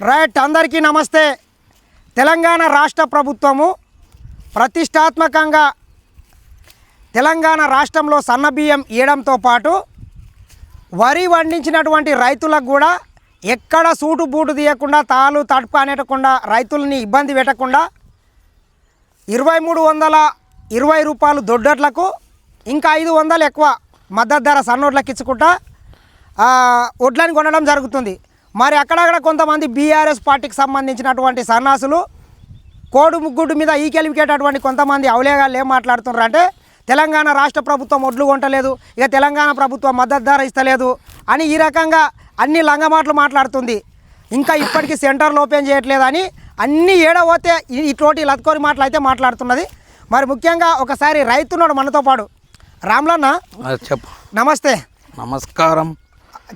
Right అందరికీ నమస్తే. తెలంగాణ రాష్ట్ర ప్రభుత్వము ప్రతిష్టాత్మకంగా తెలంగాణ రాష్ట్రంలో సన్నబియ్యం ఇవ్వడంతో పాటు వరి వండించినటువంటి రైతులకు కూడా ఎక్కడ సూటు బూటు తీయకుండా తాలు తడుపు అనేటకుండా రైతులని ఇబ్బంది పెట్టకుండా ఇరవై మూడు వందల ఇరవై రూపాయలు దొడ్డట్లకు ఇంకా ఐదు వందలు ఎక్కువ మద్దతు ధర సన్నోట్లకు ఇచ్చుకుంటా ఆ, వడ్లని కొనడం జరుగుతుంది. మరి అక్కడక్కడ కొంతమంది బీఆర్ఎస్ పార్టీకి సంబంధించినటువంటి సన్నాసులు కోడు ముగ్గుడు మీద ఈకెలిపికేటటువంటి కొంతమంది అవలేగాళ్ళు ఏం మాట్లాడుతున్నారు అంటే తెలంగాణ రాష్ట్ర ప్రభుత్వం ఒడ్లు కొంటలేదు ఇక తెలంగాణ ప్రభుత్వం మద్దతు ధర ఇస్తలేదు అని ఈ రకంగా అన్ని లంగమాటలు మాట్లాడుతుంది. ఇంకా ఇప్పటికీ సెంటర్లు ఓపెన్ చేయట్లేదని అన్ని ఏడవతే ఇటువంటి లత్కోరి మాటలు అయితే మాట్లాడుతున్నది. మరి ముఖ్యంగా ఒకసారి రైతున్నాడు మనతో పాటు. రామ్లన్న చెప్పు. నమస్తే. నమస్కారం.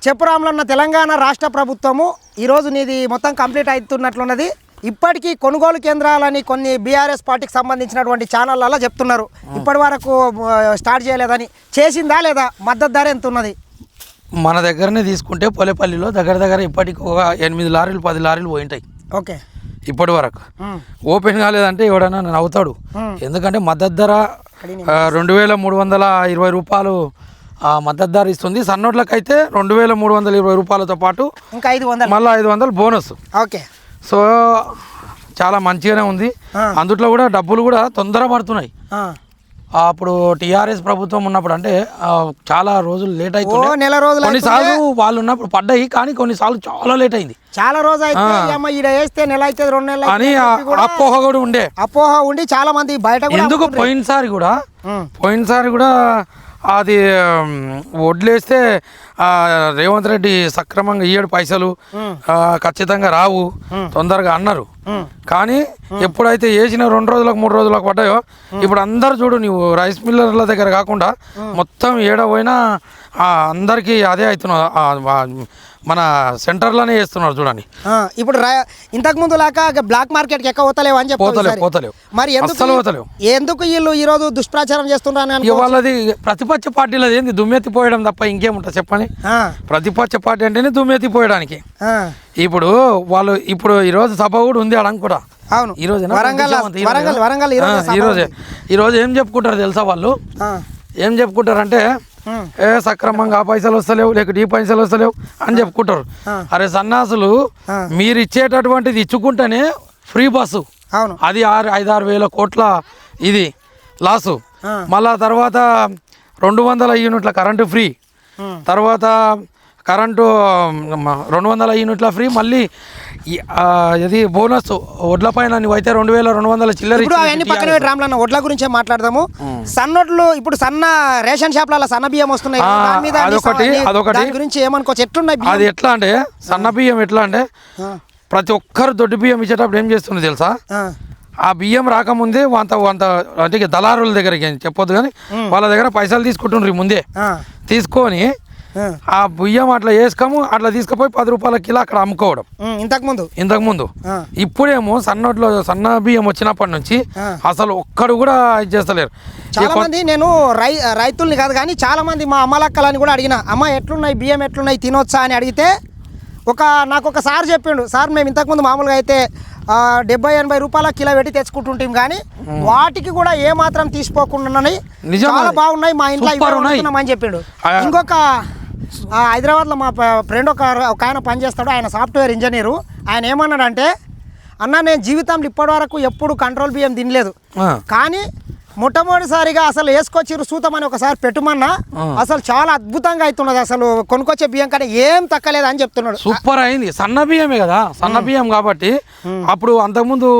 చెప్పు రామ్లన్న తెలంగాణ రాష్ట్ర ప్రభుత్వము ఈరోజు నీది మొత్తం కంప్లీట్ అవుతున్నట్లున్నది. ఇప్పటికీ కొనుగోలు కేంద్రాలని కొన్ని బీఆర్ఎస్ పార్టీకి సంబంధించినటువంటి ఛానళ్ళలో చెప్తున్నారు. ఇప్పటి వరకు స్టార్ట్ చేయలేదని. చేసిందా లేదా? మద్దతు ధర ఎంత ఉన్నది మన దగ్గరనే తీసుకుంటే పొలేపల్లిలో దగ్గర దగ్గర ఇప్పటికి ఒక ఎనిమిది లారీలు పది లారీలు పోయింటాయి. ఓకే. ఇప్పటి వరకు. ఓపెన్ కాలేదంటే ఎవడైనా నవ్వుతాడు ఎందుకంటే మద్దతు ధర రెండు వేల మూడు వందల ఇరవై రూపాయలు మద్దతు ధర ఇస్తుంది. సన్నోట్లకైతే రెండు వేల మూడు వందల ఇరవై రూపాయలతో పాటు ఇంకా ఐదు వందలు. మళ్ళీ ఐదు వందలు బోనస్. ఓకే. సో చాలా మంచిగానే ఉంది. అందుట్లో కూడా డబ్బులు కూడా తొందర పడుతున్నాయి. అప్పుడు టీఆర్ఎస్ ప్రభుత్వం ఉన్నప్పుడు అంటే చాలా రోజులు లేట్ అవుతుంది నెల రోజులు కొన్నిసార్లు వాళ్ళు ఉన్నప్పుడు పడ్డాయి కానీ కొన్నిసార్లు చాలా లేట్ అయింది. చాలా రోజు అయితే నెల అయితే రెండు నెలలు అని అయితే అపోహ కూడా ఉండే. అపోహ ఉండి చాలా మంది బయట ఎందుకు పోయినసారి కూడా పోయినసారి కూడా అది వడ్లేస్తే రేవంత్ రెడ్డి సక్రమంగా ఇయ్యడు పైసలు ఖచ్చితంగా రావు తొందరగా అన్నారు. కానీ ఎప్పుడైతే వేసిన రెండు రోజులకు మూడు రోజులకు పడ్డాయో ఇప్పుడు అందరు చూడు నువ్వు రైస్ మిల్లర్ల దగ్గర కాకుండా మొత్తం ఏడ పోయినా అందరికీ అదే ఆ, మన సెంటర్లోనే వేస్తున్నారు చూడండి. ఇప్పుడు ఇంతకు ముందు లాగా బ్లాక్ మార్కెట్కి ఎక్క పోతలేవు అని చెప్పారు పోతలేవు. మరి ఎందుకు పోతలేవు. ఎందుకు వీళ్ళు ఈ రోజు దుష్ప్రచారం వాళ్ళది ప్రతిపక్ష పార్టీలది ఏంది? దుమ్మెత్తిపోయడం తప్ప ఇంకేముంటుంది? చెప్పండి. ఆ, ప్రతిపక్ష పార్టీ అంటేనే దుమ్మెత్తిపోయడానికి. ఇప్పుడు వాళ్ళు ఇప్పుడు ఈరోజు సభ కూడా ఉంది అడం కూడా. అవును. ఈ రోజు వరంగల్ వరంగల్ వరంగల్ ఈ రోజు ఈ రోజే. ఈ రోజు ఏం చెప్పుకుంటారు తెలుసా వాళ్ళు? ఏం చెప్పుకుంటారంటే ఏ సక్రమంగా ఆ పైసలు వస్తలేవు లేకపోతే ఈ పైసలు వస్తలేవు అని చెప్పుకుంటారు. అరే సన్నాసులు. మీరు ఇచ్చేటటువంటిది ఇచ్చుకుంటేనే ఫ్రీ బస్సు. అవును. అది ఆరు ఐదు ఆరు వేల కోట్ల ఇది లాసు. మళ్ళా తర్వాత రెండు వందల యూనిట్ల కరెంటు ఫ్రీ. తర్వాత కరెంటు రెండు వందల యూనిట్ల ఫ్రీ మళ్ళీ ఇది బోనస్ వడ్ల పైన నువ్వైతే రెండు వేల రెండు వందల చిల్లర ఇప్పుడు అవన్నీ పక్కన పెట్టి రామ్లన్న వడ్ల గురించే మాట్లాడదాము. సన్నొడ్లు ఇప్పుడు సన్న రేషన్ షాప్ల సన్న బియ్యం వస్తున్నాయి. అదొకటి, అదొకటి. గురించి ఏమనుకోవచ్చు ఎట్లున్నాయి? అది ఎట్లా అంటే సన్న బియ్యం ఎట్లా అంటే ప్రతి ఒక్కరు దొడ్డు బియ్యం ఇచ్చేటప్పుడు ఏం చేస్తుంది తెలుసా? ఆ, బియ్యం రాకముందే వంత వంత అంటే దళారుల దగ్గరికి చెప్పొద్దు కానీ వాళ్ళ దగ్గర పైసలు తీసుకుంటుండ్రు ముందే. తీసుకొని ఆ. బియ్యం అట్లా వేసుకోము అట్లా తీసుకుపోయి పది రూపాయల కిలో అక్కడ అమ్ముకోవడం. ఉమ్, ఇంతకు ముందు? ఇంతకుముందు. ఆ. ఇప్పుడేమో సన్నట్లో సన్న బియ్యం వచ్చినప్పటి నుంచి. అసలు ఒక్కడు కూడా ఇది చేస్తలేరు. చాలా మంది నేను రై రైతుల్ని కాదు కానీ చాలా మంది మా అమ్మలక్కలని కూడా అడిగిన అమ్మ ఎట్లున్నాయి బియ్యం ఎట్లున్నాయి తినొచ్చా? అని అడిగితే ఒక నాకు ఒక సార్ చెప్పిండు. సార్ మేము ఇంతకుముందు మామూలుగా అయితే డెబ్బై ఎనభై రూపాయల కిలో పెట్టి తెచ్చుకుంటుంటాం కానీ వాటికి కూడా ఏ మాత్రం తీసుకోకుండా ఉన్నాయి నిజం చాలా. బాగున్నాయి మా ఇంట్లో అని చెప్పిండు. ఇంకొక ఆ, హైదరాబాద్లో మా ఫ్రెండ్ ఒక ఒక ఆయన పనిచేస్తాడు ఆయన సాఫ్ట్వేర్ ఇంజనీరు ఆయన ఏమన్నాడంటే అన్న నేను జీవితంలో ఇప్పటివరకు ఎప్పుడు కంట్రోల్ బియ్యం తినలేదు. కానీ మొట్టమొదటిసారిగా అసలు వేసుకొచ్చిర్రు సూతమని ఒకసారి పెట్టుమన్నా అసలు చాలా అద్భుతంగా అవుతున్నది. అసలు కొనుక్కొచ్చే బియ్యం కానీ ఏం తక్కలేదు అని చెప్తున్నాడు. సూపర్ అయింది. సన్న బియ్యమే కదా? సన్న బియ్యం కాబట్టి అప్పుడు అంతకుముందు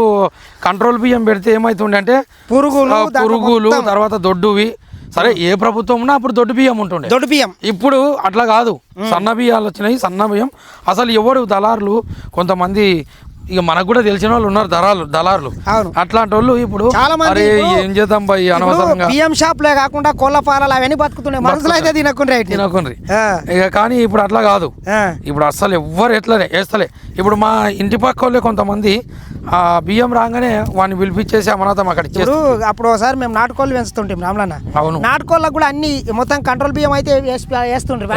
కంట్రోల్ బియ్యం పెడితే ఏమైతుండే అంటే పురుగులు, పురుగులు. తర్వాత దొడ్డువి. సరే ఏ ప్రభుత్వం ఉన్నా అప్పుడు దొడ్డు బియ్యం ఉంటుండే. దొడ్డు బియ్యం. ఇప్పుడు అట్లా కాదు. సన్న బియ్యాలు వచ్చినాయి సన్న బియ్యం. అసలు ఎవడు దళారులు కొంతమంది ఇక మనకు కూడా తెలిసిన వాళ్ళు ఉన్నారు దళాలు దళారులు. అవును. అట్లాంటి వాళ్ళు ఇప్పుడు చాలా మంది ఏం చేద్దాం బాయ్ ఇప్పుడు అనవసరంగా? బియ్యం షాప్లే కాకుండా కోళ్ళ పాలలు అవన్నీ బతుకుతున్నాయి. మనుషులు అయితే తినకుండా తినకుండ్రి ఇక కానీ ఇప్పుడు అట్లా కాదు. ఇప్పుడు అస్సలు ఎవ్వరు ఎట్లనే వేస్తలే ఇప్పుడు మా ఇంటి పక్క వాళ్ళే కొంతమంది ఆ బియ్యం రాగానే వాడిని పిలిపించేసి అమనాథం అక్కడ ఇప్పుడు అప్పుడు ఒకసారి మేము నాటుకోళ్ళు పెంచుతుంటాం రామ్లన్న. అవును. నాటుకోళ్ళకు కూడా అన్ని మొత్తం కంట్రోల్ బియ్యం అయితే వేసి- వేస్తుండ్రి.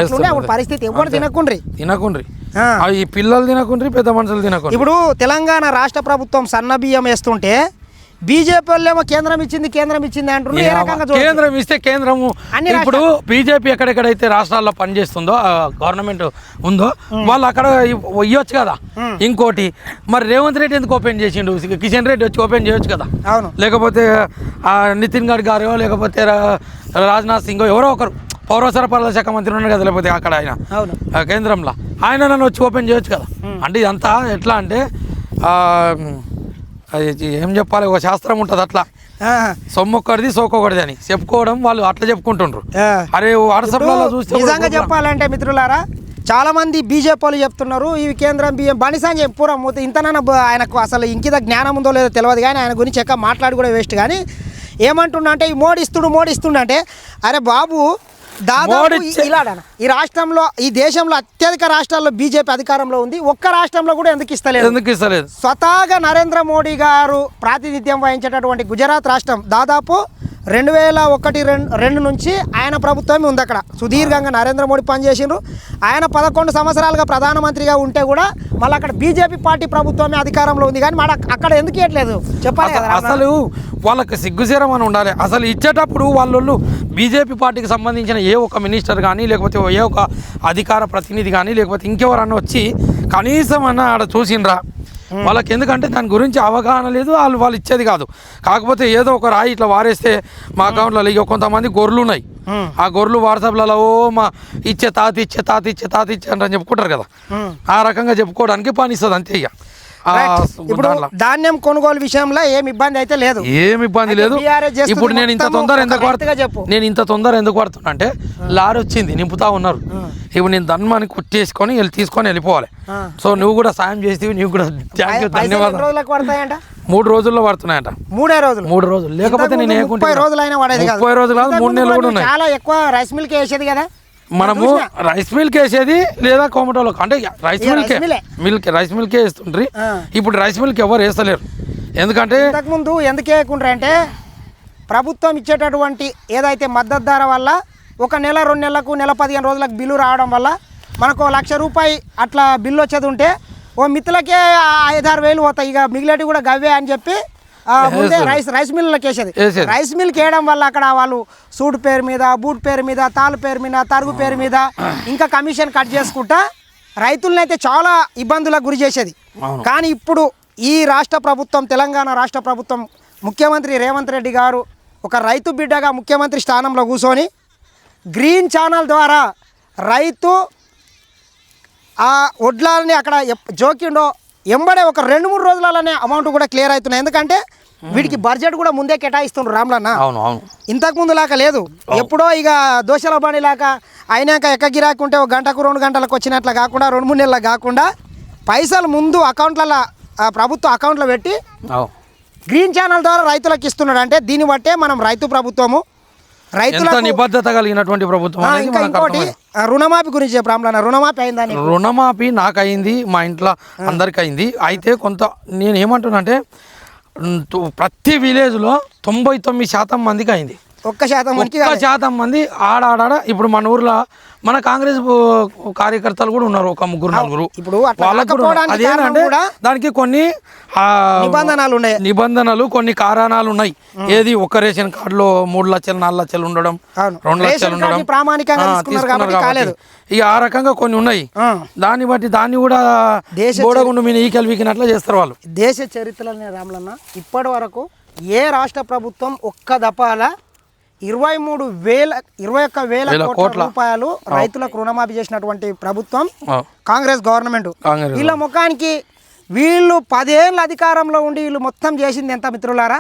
పరిస్థితి. ఎవరు తినకుండ్రి. తినకుండ్రి. అవి పిల్లలు తినకుండ్రి పెద్ద మనుషులు తినకుండ్రి. ఇప్పుడు తెలంగాణ రాష్ట్ర ప్రభుత్వం సన్న బియ్యం వేస్తుంటే బీజేపీ వాళ్ళేమో కేంద్రం ఇచ్చింది కేంద్రం ఇచ్చింది అంటున్నారు. ఏ రకంగా చూడొచ్చు? కేంద్రం ఇస్తే కేంద్రము. అన్ని ఇప్పుడు బీజేపీ ఎక్కడెక్కడైతే రాష్ట్రాల్లో పనిచేస్తుందో గవర్నమెంట్ ఉందో వాళ్ళు అక్కడ ఇవ్- ఇవ్వచ్చు కదా. ఇంకోటి మరి రేవంత్ రెడ్డి ఎందుకు ఓపెన్ చేసిండు? కిషన్ రెడ్డి వచ్చి ఓపెన్ చేయొచ్చు కదా. అవును. లేకపోతే ఆ నితిన్ గడ్కరీ లేకపోతే రా- రాజ్నాథ్ సింగ్ ఎవరో ఒకరు. పౌర సరఫరాల శాఖ మంత్రి ఉన్నారు కదా లేకపోతే అక్కడ ఆయన. కేంద్రంలో. ఆయన నన్ను వచ్చి ఓపెన్ చేయొచ్చు కదా. అంటే ఇదంతా ఎట్లా అంటే ఏం చెప్పాలి? ఒక శాస్త్రం ఉంటుంది అట్లా. సొమ్మొక్కడిది సోకొకడిది అని. చెప్పుకోవడం వాళ్ళు అట్లా చెప్పుకుంటుండ్రు. అరే వాట్సాప్లలో ఇప్పుడు చూస్తే నిజంగా చెప్పాలంటే మిత్రులారా చాలా మంది బీజేపీ వాళ్ళు చెప్తున్నారు ఇవి కేంద్రం బియ్యం బనిసాన్ చెప్పి పూరా మూత ఇంతనన్నా ఆయనకు అసలు ఇంకిద జ్ఞానం ఉందో లేదో తెలియదు కానీ ఆయన గురించి ఎక్క మాట్లాడి కూడా వేస్ట్. కానీ ఏమంటున్నా అంటే ఈ మోడిస్తుడు మోడిస్తుండు అంటే అరే బాబు దాదాపు ఇలాడన? ఈ రాష్ట్రంలో ఈ దేశంలో అత్యధిక రాష్ట్రాల్లో బీజేపీ అధికారంలో ఉంది. ఒక్క రాష్ట్రంలో కూడా ఎందుకు ఇస్తలేదు? ఎందుకు ఇస్తలేదు? స్వతహాగా నరేంద్ర మోడీ గారు ప్రాతినిధ్యం వహించేటటువంటి గుజరాత్ రాష్ట్రం దాదాపు రెండు వేల ఒకటి రెండు రెండు నుంచి ఆయన ప్రభుత్వమే ఉంది అక్కడ. సుదీర్ఘంగా నరేంద్ర మోడీ పనిచేసిండ్రు. ఆయన పదకొండు సంవత్సరాలుగా ప్రధానమంత్రిగా ఉంటే కూడా మళ్ళీ అక్కడ బీజేపీ పార్టీ ప్రభుత్వమే అధికారంలో ఉంది కానీ మన అక్కడ ఎందుకు ఇవ్వట్లేదు చెప్పాలి కదా. అసలు వాళ్ళకి సిగ్గుసేరం అని ఉండాలి. అసలు ఇచ్చేటప్పుడు వాళ్ళు బీజేపీ పార్టీకి సంబంధించిన ఏ ఒక్క మినిస్టర్ కానీ లేకపోతే ఏ ఒక అధికార ప్రతినిధి కానీ లేకపోతే ఇంకెవరన్నా వచ్చి కనీసం అన్న ఆడ చూసిండ్రా వాళ్ళకి ఎందుకంటే దాని గురించి అవగాహన లేదు వాళ్ళు వాళ్ళు ఇచ్చేది కాదు కాకపోతే ఏదో ఒక రాయి ఇట్లా వారేస్తే మా అకౌంట్లో ఇక కొంతమంది గొర్రెలు ఉన్నాయి. ఆ గొర్రెలు వాట్సాప్లలో ఓ మా ఇచ్చే తాత ఇచ్చే తాత ఇచ్చే తాత ఇచ్చే అంటే చెప్పుకుంటారు కదా. ఆ రకంగా చెప్పుకోవడానికి పని ఇస్తుంది అంతే ఇక. ఇప్పుడు. ధాన్యం కొనుగోలు విషయంలో ఏం ఇబ్బంది అయితే లేదు. ఏం ఇబ్బంది లేదు. ఇప్పుడు నేను ఇంత తొందర ఎందుకు చెప్పు. నేను ఇంత తొందర ఎందుకు పడుతున్నా అంటే లారీ వచ్చింది నింపుతా ఉన్నారు. ఇప్పుడు నేను దన్మాని కుట్టేసుకొని వెళ్ళి తీసుకొని వెళ్ళిపోవాలి. సో నువ్వు కూడా సాయం చేస్తే నీకు కూడా ధన్యవాదాలు. మూడు రోజుల్లో పడుతున్నాయంట మూడే రోజులు. మూడు రోజులు. లేకపోతే నేను ముప్పై రోజులైనా పడేది కాదు. ముప్పై రోజులు కాదు మూడు నెలలు కూడా కూడా ఉన్నాయి. చాలా ఎక్కువ రైస్ మిల్క్ వేసేది కదా? మనము. రైస్ మిల్క్ వేసేది లేదా కోమటోలకు అంటే రైస్ మిల్కే. మిల్క్ రైస్ మిల్కే వేస్తుండ్రి. ఇప్పుడు రైస్ మిల్క్ ఎవరు వేస్తలేరు ఎందుకంటే ఇంతకుముందు ఎందుకు వేయకుండా అంటే ప్రభుత్వం ఇచ్చేటటువంటి ఏదైతే మద్దతు ధర వల్ల ఒక నెల రెండు నెలలకు నెల పదిహేను రోజులకు బిల్లు రావడం వల్ల మనకు లక్ష రూపాయి అట్లా బిల్లు వచ్చేది ఉంటే ఓ మిత్తులకే ఆ ఐదారు వేలు పోతాయి ఇక మిగిలేటి కూడా గవ్వే అని చెప్పి ముందే రైస్ రైస్ మిల్లులకు వేసేది. రైస్ మిల్కి వేయడం వల్ల అక్కడ వాళ్ళు సూట్ పేరు మీద బూట్ పేరు మీద తాలు పేరు మీద తరుగు పేరు మీద ఇంకా కమిషన్ కట్ చేసుకుంటా రైతులను అయితే చాలా ఇబ్బందులకు గురి చేసేది. కానీ ఇప్పుడు ఈ రాష్ట్ర ప్రభుత్వం తెలంగాణ రాష్ట్ర ప్రభుత్వం ముఖ్యమంత్రి రేవంత్ రెడ్డి గారు ఒక రైతు బిడ్డగా ముఖ్యమంత్రి స్థానంలో కూర్చొని గ్రీన్ ఛానల్ ద్వారా రైతు ఆ వడ్లని అక్కడ జోకిండో ఎంబడే ఒక రెండు మూడు రోజులలోనే అమౌంట్ కూడా క్లియర్ అవుతున్నాయి. ఎందుకంటే వీటికి బడ్జెట్ కూడా ముందే కేటాయిస్తుండ్రు రామ్లన్న. అవును అవును. ఇంతకు ముందు లాగా లేదు. ఎప్పుడో ఇక దోశల బండి లాగా అయినాక ఎక్క గిరాకు ఉంటే ఒక గంటకు రెండు గంటలకు వచ్చినట్లు కాకుండా రెండు మూడు నెలలకు కాకుండా పైసలు ముందు అకౌంట్లలో ప్రభుత్వ అకౌంట్లో పెట్టి గ్రీన్ ఛానల్ ద్వారా రైతులకు ఇస్తున్నాడు. అంటే దీన్ని బట్టే మనం రైతు ప్రభుత్వము ఎంత రైతులకు నిబద్ధత కలిగినటువంటి ప్రభుత్వం ఇంకా ఇంకోటి రుణమాఫీ గురించి చెప్పు రామ్లన్న రుణమాఫీ అయిందా? రుణమాఫీ నాకు అయింది మా ఇంట్లో అందరికి అయింది. అయితే కొంత నేను ఏమంటున్నా అంటే ప్రతి విలేజ్లో తొంభై తొమ్మిది శాతం మందికి అయింది. ఒక్క శాతం మందికి ఒక్క శాతం మంది ఆడాడ ఇప్పుడు మన ఊర్లో మన కాంగ్రెస్ కార్యకర్తలు కూడా ఉన్నారు ఒక ముగ్గురు నలుగురు. ఇప్పుడు అదేంటంటే దానికి కొన్ని నిబంధనలు ఉన్నాయి. నిబంధనలు కొన్ని కారణాలు ఉన్నాయి. ఏది ఒక రేషన్ కార్డులో మూడు లక్షలు నాలుగు లక్షలు ఉండడం. రెండు లక్షలు ఉండడం. ప్రామాణికంగా. ఇక ఆ రకంగా కొన్ని ఉన్నాయి. దాన్ని బట్టి దాన్ని కూడా దేశ గోడగుండు మీ ఈకలు వీకినట్లు చేస్తారు వాళ్ళు. దేశ చరిత్రలోనే రామ్లన్న ఇప్పటి వరకు ఏ రాష్ట్ర ప్రభుత్వం ఒక్క దపాల ఇరవై మూడు వేల ఇరవై ఒక్క వేల కోట్ల. రూపాయలు రైతులకు రుణమాఫీ చేసినటువంటి ప్రభుత్వం కాంగ్రెస్ గవర్నమెంట్. వీళ్ళ ముఖానికి వీళ్ళు పదేళ్ళ అధికారంలో ఉండి వీళ్ళు మొత్తం చేసింది ఎంత మిత్రులారా?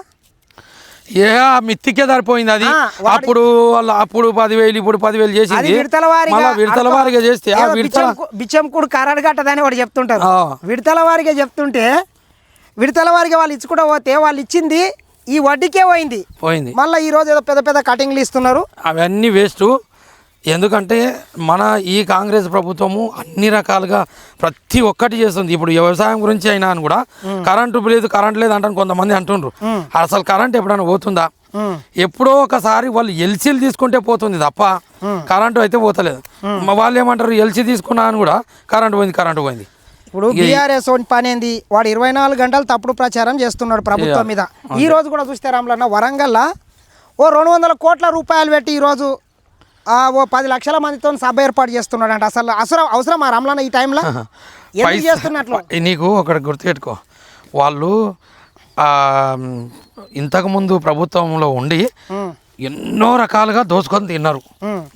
ఏ మిత్తికే సరిపోయింది అది. అప్పుడు వాళ్ళ అప్పుడు పదివేలు ఇప్పుడు పదివేలు చేసింది. విడతల వారిగా విడతల వారిగా చేస్తే బిచ్చంకుడు కరడగట్టదని వాడు చెప్తుంటారు. విడతల వారిగా చెప్తుంటే విడతల వారిగా వాళ్ళు ఇచ్చుకుంటూ పోతే వాళ్ళు ఇచ్చింది ఈ వడ్డీకే పోయింది. పోయింది. మళ్ళీ ఈ రోజు ఏదో పెద్ద పెద్ద కటింగ్లు ఇస్తున్నారు. అవన్నీ వేస్ట్. ఎందుకంటే మన ఈ కాంగ్రెస్ ప్రభుత్వము అన్ని రకాలుగా ప్రతి ఒక్కటి చేస్తుంది. ఇప్పుడు వ్యవసాయం గురించి అయినా అని కూడా కరెంటు లేదు కరెంట్ లేదు అంటాను కొంతమంది అంటుండ్రు. అసలు కరెంట్ ఎప్పుడైనా పోతుందా? ఎప్పుడో ఒకసారి వాళ్ళు ఎల్సీలు తీసుకుంటే పోతుంది తప్ప కరెంటు అయితే పోతలేదు. మా వాళ్ళు ఏమంటారు ఎల్సీ తీసుకున్నా అని కూడా కరెంటు పోయింది కరెంటు పోయింది. ఇప్పుడు బీఆర్ఎస్ పని ఏంది? వాడు ఇరవై నాలుగు గంటలు తప్పుడు ప్రచారం చేస్తున్నాడు ప్రభుత్వం మీద. ఈ రోజు కూడా చూస్తే రాములన్న వరంగల్లా ఓ రెండు వందల కోట్ల రూపాయలు పెట్టి ఈరోజు ఓ పది లక్షల మందితో సభ ఏర్పాటు చేస్తున్నాడు అంట అసలు అవసరం అవసరం ఆ రాములన్న ఈ టైంలో? చేస్తున్నట్లు? నీకు ఒకటి గుర్తుపెట్టుకో. వాళ్ళు ఇంతకుముందు ప్రభుత్వంలో ఉండి ఎన్నో రకాలుగా దోసుకొని తిన్నారు.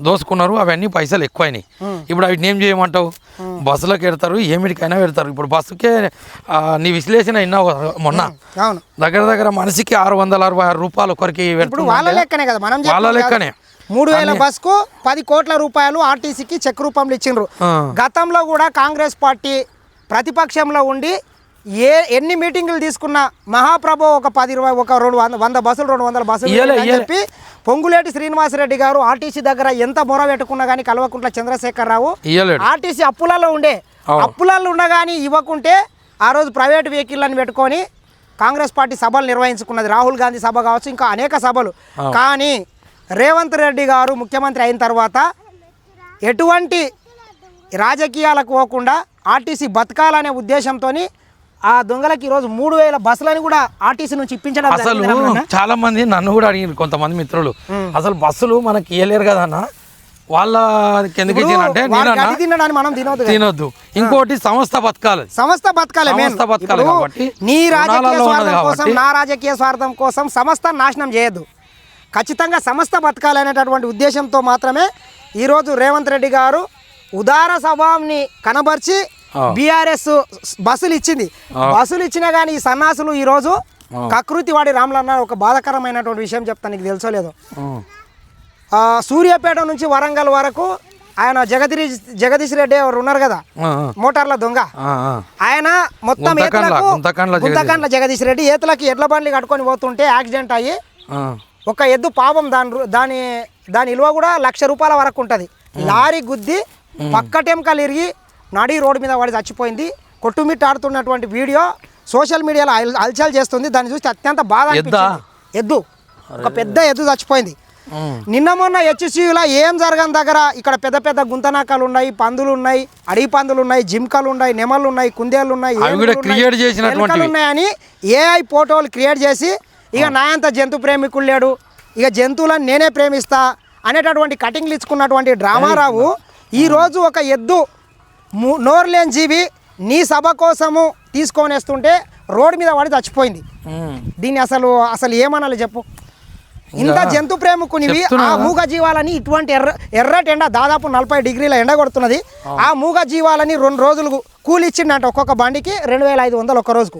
దోసుకున్నారు అవన్నీ పైసలు ఎక్కువైనాయి. ఇప్పుడు వీటిని ఏం చేయమంటావు? బస్సులకు పెడతారు ఏమిటికైనా పెడతారు ఇప్పుడు బస్సుకే నీ విశ్లేషణ విన్నావు మొన్న? దగ్గర దగ్గర మనిషికి ఆరు వందల అరవై ఆరు రూపాయలు ఒకరికి వాళ్ళ లెక్కనే కదా మనం వాళ్ళ. లెక్కనే. మూడు వేల బస్కు పది కోట్ల రూపాయలు ఆర్టీసీకి చెక్ రూపంలో ఇచ్చిండ్రు. గతంలో కూడా కాంగ్రెస్ పార్టీ ప్రతిపక్షంలో ఉండి ఏ ఎన్ని మీటింగులు తీసుకున్నా మహాప్రభు ఒక పది ఇరవై ఒక రెండు వంద వంద బస్సులు రెండు వందల బస్సులు అని. చెప్పి పొంగులేటి శ్రీనివాసరెడ్డి గారు ఆర్టీసీ దగ్గర ఎంత మొర పెట్టుకున్నా కానీ కల్వకుంట్ల చంద్రశేఖరరావు ఆర్టీసీ అప్పులలో ఉండే. అప్పులలో ఉండగాని ఇవ్వకుంటే ఆ రోజు ప్రైవేట్ వెహికల్ని పెట్టుకొని కాంగ్రెస్ పార్టీ సభలు నిర్వహించుకున్నది రాహుల్ గాంధీ సభ కావచ్చు ఇంకా అనేక సభలు కానీ రేవంత్ రెడ్డి గారు ముఖ్యమంత్రి అయిన తర్వాత ఎటువంటి రాజకీయాలకు పోకుండా ఆర్టీసీ బతకాలనే ఉద్దేశంతో ఆ దొంగలకి ఈరోజు మూడు వేల బస్సులని కూడా ఆర్టీసీ నుంచి ఇప్పించడం అసలు. చాలా మంది నన్ను కూడా అడిగారు కొంతమంది మిత్రులు అసలు బస్సులు మనకి ఇయ్యలేరు కదా అన్న వాళ్ళకి ఎందుకు గడ్డి తినడాన్ని మనం తినవద్దు కదా. తినొద్దు ఇంకోటి సంస్థ బతకాలి సంస్థ బతకాలి. సంస్థ బతకాలి కాబట్టి నీ రాజకీయ స్వార్థం కోసం. నా రాజకీయ స్వార్థం కోసం సంస్థ నాశనం చేయొద్దు ఖచ్చితంగా సంస్థ బతకాలి అనేటటువంటి ఉద్దేశంతో మాత్రమే ఈరోజు రేవంత్ రెడ్డి గారు ఉదార స్వభావాన్ని కనబర్చి. బీఆర్ఎస్ బస్సులు ఇచ్చింది బస్సులు ఇచ్చినా కానీ ఈ సన్నాసులు ఈరోజు కకృతి వాడి రాములన్న ఒక బాధాకరమైనటువంటి విషయం చెప్తాను నీకు తెలుసో లేదో. ఉం. ఆ, సూర్యాపేట నుంచి వరంగల్ వరకు ఆయన జగదీష్ జగదీష్ రెడ్డి ఎవరు ఉన్నారు కదా? మోటార్ల దొంగ. ఆయన మొత్తం ఏతులకు గుంతకండ్ల జగదీష్ రెడ్డి. ఏతులకి ఎడ్ల బండ్లు కట్టుకొని పోతుంటే యాక్సిడెంట్ అయ్యి. ఒక ఎద్దు పాపం దాని దాని దాని విలువ కూడా లక్ష రూపాయల వరకు ఉంటుంది. లారీ గుద్ది పక్క టెంకలు ఇరిగి నడి రోడ్డు మీద వాడి చచ్చిపోయింది. కొట్టుమిట్ట ఆడుతున్నటువంటి వీడియో సోషల్ మీడియాలో అల్- హల్చల్ చేస్తుంది. దాన్ని చూస్తే అత్యంత బాధ ఎద్దా? ఒక పెద్ద ఎద్దు చచ్చిపోయింది. నిన్న మొన్న హెచ్సియులో ఏం జరగని దగ్గర ఇక్కడ పెద్ద పెద్ద గుంతనాకాలు ఉన్నాయి పందులు ఉన్నాయి అడవి పందులు ఉన్నాయి జింకలు ఉన్నాయి నెమలు ఉన్నాయి కుందేళ్ళు ఉన్నాయి ఉన్నాయని ఏఐ ఫోటోలు క్రియేట్ చేసి ఇక నా అంత జంతు ప్రేమికులు లేడు. ఇక జంతువులను నేనే ప్రేమిస్తా అనేటటువంటి కటింగ్లు ఇచ్చుకున్నటువంటి డ్రామారావు ఈరోజు ఒక ఎద్దు నోరులేని జీవి నీ సభ కోసము తీసుకొని వస్తుంటే రోడ్డు మీద పడి చచ్చిపోయింది. దీన్ని అసలు అసలు ఏమనాలి చెప్పు? ఇంత జంతు ప్రేమికునివి ఆ మూగ జీవాలని ఇటువంటి ఎర్ర ఎర్రటి ఎండ దాదాపు నలభై డిగ్రీల ఎండ కొడుతున్నది ఆ మూగ జీవాలని రెండు రోజులు కూలి ఇచ్చిండంట ఒక్కొక్క బండికి రెండు వేల ఐదు వందలు ఒక్క రోజుకు.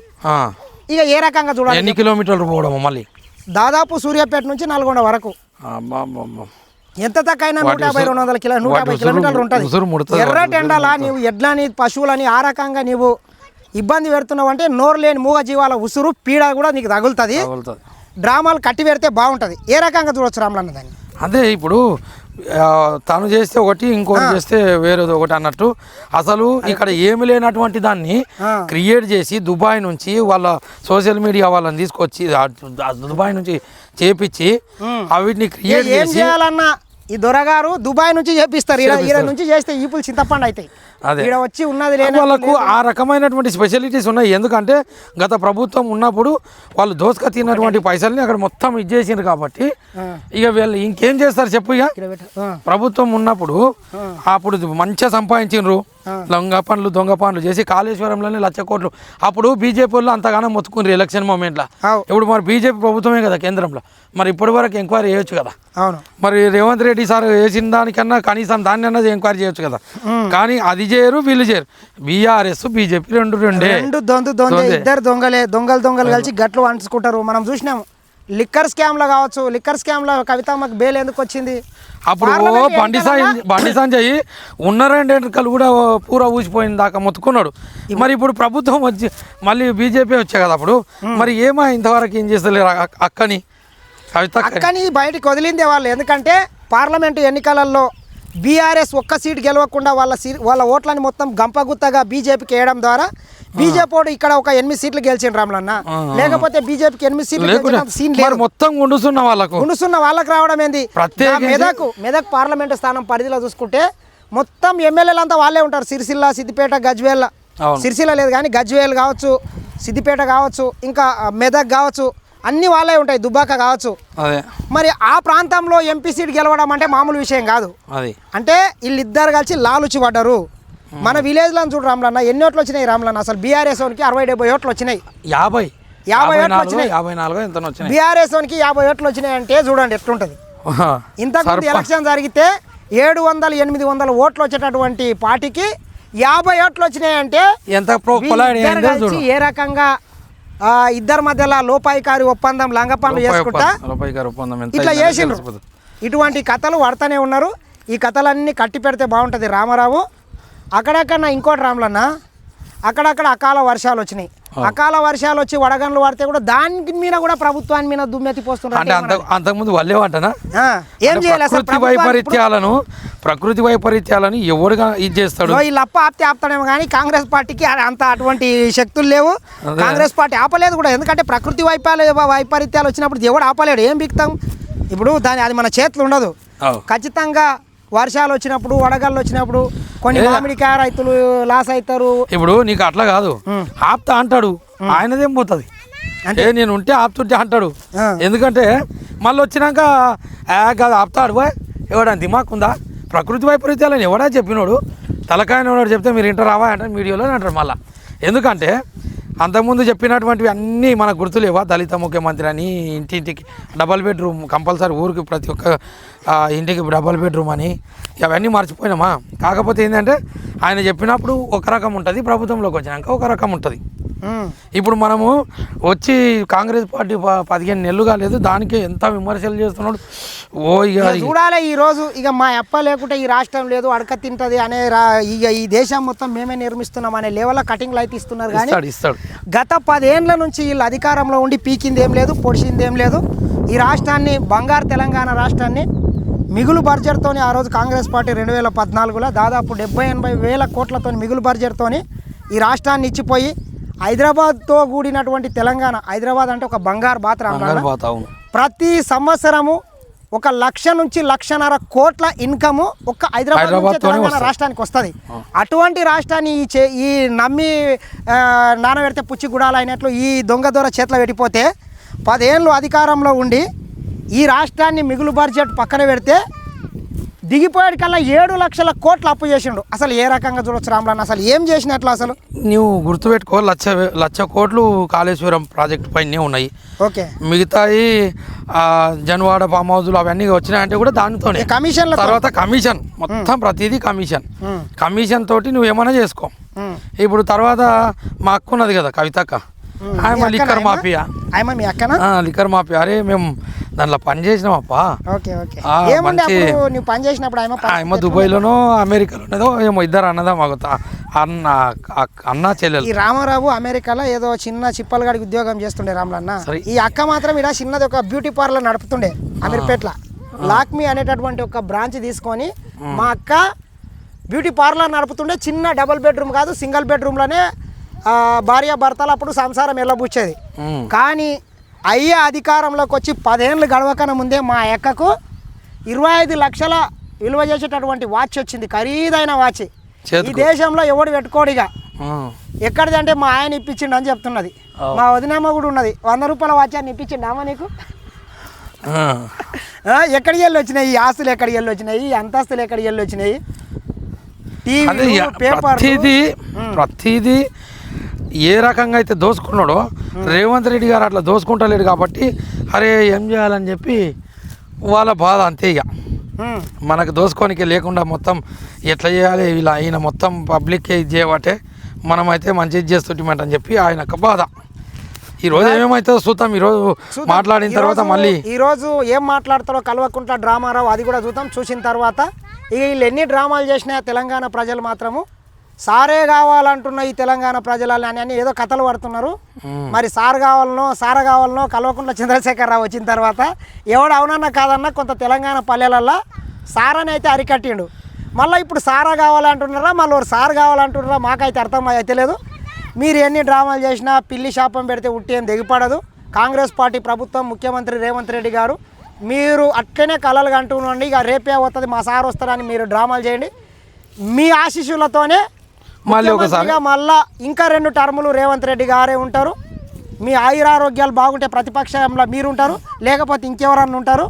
ఇక ఏ రకంగా చూడాలి ఎన్ని కిలోమీటర్లు పోవడం మళ్ళీ? దాదాపు సూర్యాపేట నుంచి నల్గొండ వరకు. ఎంత తక్కువైనా నూట యాభై రెండు వందల కిలో నూట యాభై కిలోమీటర్లు ఉంటుంది. ఉసురు ముడుతుంది, ఎర్రటి ఎండలా నీవు ఎడ్లని పశువులని ఆ రకంగా నీవు ఇబ్బంది పెడుతున్నావు అంటే నోరు లేని మూగ జీవాల ఉసురు పీడ కూడా నీకు తగులుతుంది. డ్రామాలు కట్టి పెడితే బాగుంటుంది. ఏ రకంగా చూడొచ్చు రాములన్న దాన్ని? అదే ఇప్పుడు తను చేస్తే ఒకటి ఇంకోటి చేస్తే వేరేది ఒకటి అన్నట్టు. అసలు ఇక్కడ ఏమి లేనటువంటి దాన్ని. క్రియేట్ చేసి దుబాయ్ నుంచి వాళ్ళ సోషల్ మీడియా వాళ్ళని తీసుకొచ్చి దుబాయ్ నుంచి చేపించి అవిటిని ఏ- క్రియేట్ చేసి చేయాలన్నా ఈ దొరగారు దుబాయ్ నుంచి చేపిస్తారు ఈడ నుంచి చేస్తే ఈపులు చింతపండు అవుతాయి అదే. వచ్చి ఉన్నది వాళ్ళకు ఆ రకమైనటువంటి స్పెషాలిటీస్ ఉన్నాయి. ఎందుకంటే గత ప్రభుత్వం ఉన్నప్పుడు వాళ్ళు దోసుక తిన్నటువంటి పైసల్ని అక్కడ మొత్తం ఇచ్చేసిండ్రు కాబట్టి ఇక వీళ్ళు ఇంకేం చేస్తారు చెప్పు ఇక. ప్రభుత్వం ఉన్నప్పుడు అప్పుడు మంచిగా సంపాదించిండ్రు. దొంగ పనులు దొంగ పనులు చేసి కాళేశ్వరంలోనే లక్ష కోట్లు. అప్పుడు బీజేపీ వాళ్ళు అంతగానో మొత్తుకుండ్రు ఎలక్షన్ మూమెంట్లో. ఇప్పుడు మరి బీజేపీ ప్రభుత్వమే కదా కేంద్రంలో. మరి ఇప్పటి వరకు ఎంక్వైరీ చేయొచ్చు కదా. అవును. మరి రేవంత్ రెడ్డి సార్ వేసిన దానికన్నా కనీసం దాన్ని అన్నది ఎంక్వైరీ చేయొచ్చు కదా. కానీ అది చేయరు వీళ్ళు చేయరు. బీఆర్ఎస్ బీజేపీ రెండు రెండే. రెండు దొందు దొంగ దొందే. ఇద్దరు దొంగలే. దొంగలు దొంగలు కలిసి గట్లు అంటుకుంటారు. మనం చూసినాం లిక్కర్ స్కామ్లో కావచ్చు లిక్కర్ స్కామ్లో కవితమ్మకి బెయిల్ ఎందుకు వచ్చింది? అప్పుడు బండి సాయి బండి సంజయ్ ఉన్న రెండు ఎన్నికలు కూడా పూర ఊసిపోయిన దాకా మొత్తుకున్నాడు. మరి ఇప్పుడు ప్రభుత్వం వచ్చి మళ్ళీ బీజేపీ వచ్చే కదా అప్పుడు? మరి ఏమా ఇంతవరకు ఏం చేస్తలేరు అక్క- అక్కని? కవిత అక్కని బయటికి వదిలిందే వాళ్ళు. ఎందుకంటే పార్లమెంటు ఎన్నికలలో బీఆర్ఎస్ ఒక్క సీట్ గెలవకుండా వాళ్ళ సీ వాళ్ళ ఓట్లని మొత్తం గంపగుత్తగా బీజేపీకి వేయడం ద్వారా బీజేపీ ఇక్కడ ఒక ఎనిమిది సీట్లు గెలిచిండు రామ్లన్న. లేకపోతే బీజేపీకి ఎనిమిది సీట్లు లేకుంటే గెలిచినంత సీన్ లేదు. మొత్తం గుండుస్తున్న వాళ్ళకు. గుండుస్తున్న వాళ్ళకి రావడం ఏంది? మెదక్ మెదక్ పార్లమెంటు స్థానం పరిధిలో చూసుకుంటే మొత్తం ఎమ్మెల్యేలు అంతా వాళ్ళే ఉంటారు. సిరిసిల్ల సిద్దిపేట గజ్వేల్. సిరిసిల్ల లేదు కానీ గజ్వేల్ కావచ్చు సిద్దిపేట కావచ్చు ఇంకా మెదక్ కావచ్చు. అన్ని వాళ్ళే ఉంటాయి దుబ్బాక కావచ్చు. అదే. మరి ఆ ప్రాంతంలో ఎంపీ సీట్ గెలవడం అంటే మామూలు విషయం కాదు. అది. అంటే వీళ్ళిద్దరు కలిసి లాలుచి పడ్డారు. మన విలేజ్లో చూడు రామ్లన్న ఎన్ని ఓట్లు వచ్చినాయి రామ్లన్న? అసలు బీఆర్ఎస్ వానికి అరవై డెబ్బై ఓట్లు వచ్చినాయి. యాభై. యాభై ఓట్లు వచ్చినాయి. యాభై నాలుగు ఎంత వచ్చినాయి. బీఆర్ఎస్ వానికి యాభై ఓట్లు వచ్చినాయి అంటే చూడండి ఎట్లుంటుంది. ఇంతకుముందు ఎలక్షన్ జరిగితే ఏడు వందల ఎనిమిది వందల ఓట్లు వచ్చేటటువంటి పార్టీకి యాభై ఓట్లు వచ్చినాయంటే ఎంత ఏ రకంగా ఇద్దరి మధ్యలో లోపాయికారి ఒప్పందం లంగపనులు చేసుకుంటా. ఇట్లా చేసిండ్రు. ఇటువంటి కథలు పడతానే ఉన్నారు. ఈ కథలన్నీ కట్టి పెడితే బాగుంటుంది రామారావు. అక్కడక్కడ ఇంకోటి రాములన్న అక్కడక్కడ అకాల వర్షాలు వచ్చినాయి. అకాల వర్షాలు వచ్చి వడగన్లు పడితే కూడా దాని మీద కూడా ప్రభుత్వాన్ని మీద దుమ్మెత్తి పోస్తున్నారు. అంటే అంత అంతకుముందు అంటనా ఏం చేయాలి ప్రకృతి వైపరీత్యాలను ప్రకృతి వైపరీత్యాలను ఎవరుగా ఇది చేస్తాడు? ఈ లప్ప ఆప్తే ఆపుతాడేమో కానీ కాంగ్రెస్ పార్టీకి అంత అటువంటి శక్తులు లేవు. కాంగ్రెస్ పార్టీ ఆపలేదు కూడా. ఎందుకంటే ప్రకృతి వైపాలు వైపరీత్యాలు వచ్చినప్పుడు ఎవడు ఆపలేడు. ఏం బిక్తాం? ఇప్పుడు దాని అది మన చేతులు ఉండదు. ఖచ్చితంగా వర్షాలు వచ్చినప్పుడు వడగళ్ళు వచ్చినప్పుడు కొన్ని. మామిడికాయ రైతులు లాస్ అవుతారు ఇప్పుడు నీకు అట్లా కాదు. ఆప్తా అంటాడు. ఆయనదేం పోతుంది? అంటే? నేను ఉంటే ఆపుతుంటే అంటాడు. ఎందుకంటే మళ్ళీ వచ్చినాక "ఆ, కాదు ఆపుతాడు బాయ్ ఎవడా దిమాక్ ఉందా ప్రకృతి వైపరీత్యాలని ఎవడా చెప్పినోడు? తలకాయన ఉన్నాడు చెప్తే మీరు ఇంటర్ రావా అంటే మీడియాలో అంటారు మళ్ళీ. ఎందుకంటే అంతకుముందు చెప్పినటువంటివి అన్నీ మనకు గుర్తులేవా? దళిత ముఖ్యమంత్రి అని ఇంటింటికి డబల్ బెడ్రూమ్ కంపల్సరీ ఊరికి ప్రతి ఒక్క ఇంటికి డబల్ బెడ్రూమ్ అని. అవన్నీ మర్చిపోయినామా? కాకపోతే ఏంటంటే ఆయన చెప్పినప్పుడు ఒక రకం ఉంటుంది ప్రభుత్వంలోకి వచ్చినాక ఒక రకం ఉంటుంది. ఇప్పుడు మనము వచ్చి కాంగ్రెస్ పార్టీ పదిహేను నెలలు కాలేదు దానికి ఎంత విమర్శలు చేస్తున్నాడు? ఓ ఇక చూడాలి ఈ రోజు ఇక మా అప్ప లేకుంటే ఈ రాష్ట్రం లేదు అడక తింటది అనే ఇక ఈ దేశం మొత్తం మేమే నిర్మిస్తున్నాం అనే లెవెల్లో కటింగ్లు అయితే ఇస్తున్నారు కానీ ఇస్తాడు గత పదేండ్ల నుంచి వీళ్ళు అధికారంలో ఉండి పీకింది ఏం లేదు పొడిచింది ఏం లేదు. ఈ రాష్ట్రాన్ని బంగారు తెలంగాణ రాష్ట్రాన్ని మిగులు బడ్జెట్తోని ఆ రోజు కాంగ్రెస్ పార్టీ రెండు వేల పద్నాలుగులో దాదాపు డెబ్బై ఎనభై వేల కోట్లతో మిగులు బడ్జెట్తోని ఈ రాష్ట్రాన్ని ఇచ్చిపోయి హైదరాబాద్తో కూడినటువంటి తెలంగాణ హైదరాబాద్ అంటే ఒక బంగారు బాత్ బంగారు రామరాజు బాత్ అవును. ప్రతి సంవత్సరము ఒక లక్ష నుంచి లక్షన్నర కోట్ల ఇన్కమ్ ఒక హైదరాబాద్ నుంచి తెలంగాణ. రాష్ట్రానికి వస్తుంది. అటువంటి రాష్ట్రాన్ని ఈ చే ఈ నమ్మి నానబెడితే పుచ్చి గుడాలు అయినట్లు ఈ దొంగ దొర చేతిలో పెట్టిపోతే పదేళ్ళు అధికారంలో ఉండి ఈ రాష్ట్రాన్ని మిగులు బడ్జెట్ పక్కన పెడితే దిగిపోయాడు కల్లా ఏడు లక్షల కోట్లు అప్పు చేసిండు. అసలు ఏ రకంగా చూడొచ్చు రామ్లాన్ అసలు ఏం చేసినట్లు అసలు? నువ్వు గుర్తుపెట్టుకో లక్ష లక్ష కోట్లు కాళేశ్వరం ప్రాజెక్ట్ పైనే ఉన్నాయి. ఓకే. మిగతాయి జన్వాడ ఫామ్ హౌస్లు అవన్నీ వచ్చినాయంటే కూడా దానితోనే. ఈ కమిషన్ల తర్వాత కమిషన్ మొత్తం ప్రతిదీ కమిషన్. కమిషన్ తోటి నువ్వు ఏమైనా చేసుకో. ఇప్పుడు తర్వాత మా అక్క ఉన్నది కదా కవితక్క ఆమె లిక్కర్ మాఫియా. ఆయమ మీ అక్కనా? Liquor mafia. అరే మేము దాంట్లో పని చేసినామప్పా. Okay okay. మంచి- నువ్వు పని చేసినప్పుడు ఏమో దుబాయ్లోనో అమెరికాలోనేదో ఏమో ఇద్దరు అన్నదా మాకు అన్న అన్న చెల్లెలు. ఈ రామారావు అమెరికాలో ఏదో చిన్న చిప్పలగాడికి ఉద్యోగం చేస్తుండే రాములన్న. ఈ అక్క మాత్రం ఇక్కడ చిన్నది ఒక బ్యూటీ పార్లర్ నడుపుతుండే అమీర్పేట్ల. లాక్మీ అనేటటువంటి ఒక బ్రాంచ్ తీసుకొని మా అక్క బ్యూటీ పార్లర్ నడుపుతుండే చిన్న డబుల్ బెడ్రూమ్ కాదు సింగిల్ బెడ్రూమ్లోనే భార్య భర్తలు అప్పుడు సంసారం ఉమ్. కానీ అయ్యే అధికారంలోకి వచ్చి పదేళ్ళు గడవకన ముందే మా అక్కకు ఇరవై ఐదు లక్షల విలువ చేసేటటువంటి వాచ్ వచ్చింది ఖరీదైన వాచ్. ఈ. దేశంలో ఎవడు పెట్టుకోడిగా. ఎక్కడిది అంటే మా ఆయన ఇప్పించిండు అని చెప్తున్నది. మా వదినమ్మ కూడా ఉన్నది. వంద రూపాయల వాచ్యాన్ని ఇప్పించిండు అమ్మ నీకు? ఎక్కడికి వెళ్ళి వచ్చినాయి? ఈ ఆస్తులు ఎక్కడికి వెళ్ళి వచ్చినాయి? ఈ అంతస్తులు ఎక్కడికి వెళ్ళి వచ్చినాయి? టీవీ పేపర్ ప్రతిదీ ప్రతిదీ ఏ రకంగా అయితే దోసుకున్నాడో రేవంత్ రెడ్డి గారు అట్లా దోసుకుంటలేడు కాబట్టి అరే ఏం చేయాలని చెప్పి వాళ్ళ బాధ అంతే ఇక. మనకు దోసుకోనికి లేకుండా మొత్తం ఎట్లా చేయాలి ఇలా ఆయన మొత్తం పబ్లిక్కే ఇది చేయబట్టే మనమైతే మంచి ఇది చేస్తుంటామని చెప్పి ఆయన యొక్క బాధ. ఈరోజు ఏమేమైతుందో చూద్దాం ఈరోజు మాట్లాడిన తర్వాత మళ్ళీ. ఈ రోజు ఏం మాట్లాడతారో కల్వకుంట్ల డ్రామారావు అది కూడా చూద్దాం చూసిన తర్వాత. ఇక వీళ్ళు ఎన్ని డ్రామాలు చేసినా తెలంగాణ ప్రజలు మాత్రము సారే కావాలంటున్న ఈ తెలంగాణ ప్రజలని అని ఏదో కథలు పడుతున్నారు. మరి సార్ కావాలనో సార కావాలనో కల్వకుంట్ల చంద్రశేఖరరావు వచ్చిన తర్వాత ఎవడు అవునన్నా కాదన్నా కొంత తెలంగాణ పల్లెలల్లో సారని అయితే అరికట్టిండు. మళ్ళీ ఇప్పుడు సారా కావాలంటున్నారా మళ్ళీ ఒక సార్ కావాలంటున్నారా మాకైతే అర్థం అయితే లేదు. మీరు ఎన్ని డ్రామాలు చేసినా పిల్లి శాపం పెడితే ఉట్టి ఏం దిగిపడదు కాంగ్రెస్ పార్టీ ప్రభుత్వం ముఖ్యమంత్రి రేవంత్ రెడ్డి గారు మీరు అట్లనే కలలు కంటుండండి ఇక రేపే వస్తుంది మా సార్ వస్తారని మీరు డ్రామాలు చేయండి. మీ ఆశీస్సులతోనే మళ్ళీ ఒకసారి మళ్ళా ఇంకా రెండు టర్ములు రేవంత్ రెడ్డి గారే ఉంటారు. మీ ఆయురారోగ్యాలు బాగుంటే ప్రతిపక్షంలో మీరు ఉంటారు లేకపోతే ఇంకెవరన్నా ఉంటారు.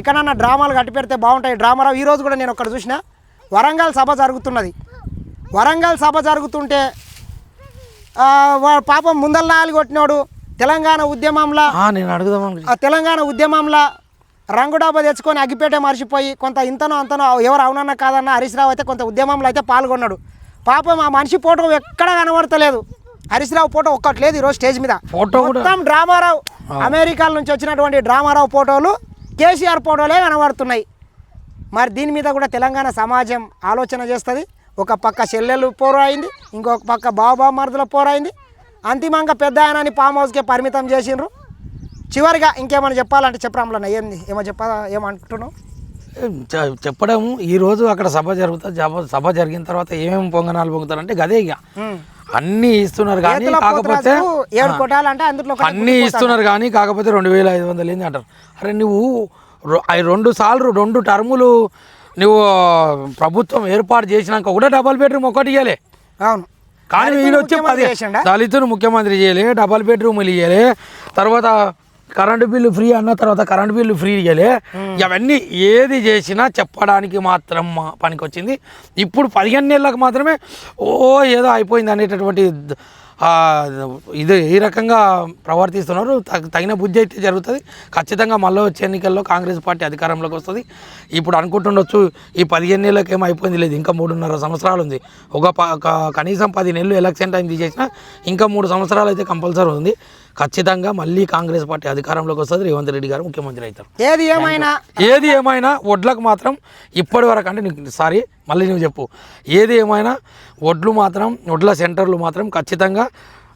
ఇక్కడన్నా డ్రామాలు కట్టి పెడితే బాగుంటాయి. డ్రామారావు ఈరోజు కూడా నేను ఒకటి చూసిన వరంగల్ సభ జరుగుతున్నది. వరంగల్ సభ జరుగుతుంటే పాపం ముందల నాలుగు కొట్టినాడు తెలంగాణ ఉద్యమంలో ఆ, నేను అడుగుదాం తెలంగాణ ఉద్యమంలో రంగు డబ్బా తెచ్చుకొని అగ్గిపేట మర్చిపోయి కొంత ఇంతనో అంతనో ఎవరు అవునన్న కాదన్న హరీష్ రావు అయితే కొంత ఉద్యమంలో అయితే పాల్గొన్నాడు. పాపం ఆ మనిషి ఫోటో ఎక్కడ కనబడతలేదు. హరీష్ రావు ఫోటో ఒక్కటి లేదు ఈరోజు స్టేజ్ మీద. ఫోటో మొత్తం డ్రామారావు అమెరికా నుంచి వచ్చినటువంటి డ్రామారావు ఫోటోలు కేసీఆర్ ఫోటోలే కనబడుతున్నాయి. మరి దీని మీద కూడా తెలంగాణ సమాజం ఆలోచన చేస్తుంది. ఒక పక్క చెల్లెలు పోరాయింది ఇంకొక పక్క బాబామరుదుల పోరాయింది. అంతిమంగా పెద్ద ఆయనని ఫామ్ హౌస్కే పరిమితం చేసిండ్రు. చివరిగా ఇంకేమైనా చెప్పాలంటే చెప్పరాంలన్న ఏంది? ఏమో చెప్పా ఏమంటున్నావు? చెప్పడము. ఈ రోజు అక్కడ సభ జరుగుతుంది సభ జరిగిన తర్వాత ఏమేమి పొంగనాలు పొంగుతారంటే గదే ఇక. అన్ని ఇస్తున్నారు కానీ కాకపోతే అన్ని ఇస్తున్నారు కానీ కాకపోతే రెండు వేల ఐదు వందలు ఏంది అంటారు. అరే నువ్వు రెండు సార్లు రెండు టర్ములు నువ్వు ప్రభుత్వం ఏర్పాటు చేసినాక కూడా డబల్ బెడ్రూమ్ ఒకటి ఇవ్వలే అవును. కానీ వీళ్ళు వచ్చి పది? దళితులు ముఖ్యమంత్రి చేయలే డబల్ బెడ్రూమ్లు ఇవ్వలే తర్వాత కరెంటు బిల్లు ఫ్రీ అన్న తర్వాత కరెంటు బిల్లు ఫ్రీ ఇవ్వలే ఇవన్నీ ఏది చేసినా చెప్పడానికి మాత్రం మా- పనికొచ్చింది. ఇప్పుడు పదిహేను నెలలకు మాత్రమే ఓ ఏదో అయిపోయింది అనేటటువంటి ఇది ఈ రకంగా ప్రవర్తిస్తున్నారు. తగ- తగిన బుద్ధి అయితే జరుగుతుంది. ఖచ్చితంగా మళ్ళీ వచ్చే ఎన్నికల్లో కాంగ్రెస్ పార్టీ అధికారంలోకి వస్తుంది. ఇప్పుడు అనుకుంటుండొచ్చు ఈ పదిహేను నెలలకు ఏం అయిపోయింది లేదు. ఇంకా మూడున్నర సంవత్సరాలు ఉంది ఒక కనీసం పది నెలలు ఎలక్షన్ టైం తీసేసిన ఇంకా మూడు సంవత్సరాలు అయితే కంపల్సరీ ఉంది. ఖచ్చితంగా మళ్ళీ కాంగ్రెస్ పార్టీ అధికారంలోకి వస్తుంది. రేవంత్ రెడ్డి గారు ముఖ్యమంత్రి అవుతారు. ఏది ఏమైనా ఏది ఏమైనా వడ్లకు మాత్రం ఇప్పటి వరకు అంటే నీకు సారీ మళ్ళీ నువ్వు చెప్పు. ఏది ఏమైనా వడ్లు మాత్రం వడ్ల సెంటర్లు మాత్రం ఖచ్చితంగా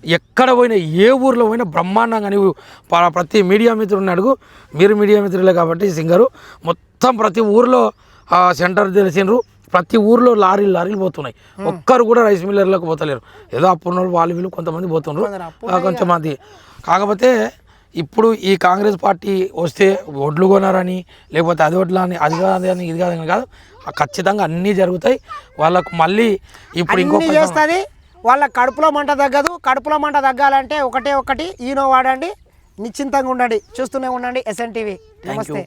ఎక్కడ పోయినా ఏ ఊర్లో పోయినా బ్రహ్మాండంగా నువ్వు ప- ప్రతి మీడియా మిత్రుడిని అడుగు. మీరు మీడియా మిత్రులే కాబట్టి సింగరు. మొత్తం ప్రతి ఊర్లో సెంటర్ తెలిసిండ్రు. ప్రతి ఊర్లో లారీలు లారీలు పోతున్నాయి. ఒక్కరు కూడా రైస్ మిల్లర్లకు పోతలేరు. ఏదో అప్పుడున్న వాళ్ళు వాళ్ళు కొంతమంది పోతుండ్రు. ఆ, కొంతమంది కాకపోతే ఇప్పుడు ఈ కాంగ్రెస్ పార్టీ వస్తే ఒడ్లు కొనారని లేకపోతే అది ఒడ్లు అని అది కాదు అని ఇది కాదని కాదు ఖచ్చితంగా అన్నీ జరుగుతాయి. వాళ్ళకు మళ్ళీ ఇప్పుడు ఇంకో చేస్తుంది. వాళ్ళ కడుపులో మంట తగ్గదు. కడుపులో మంట తగ్గాలంటే ఒకటే ఒకటి ఈనో వాడండి నిశ్చింతంగా ఉండండి. చూస్తూనే ఉండండి ఎస్ఎన్ టీవీ నమస్తే.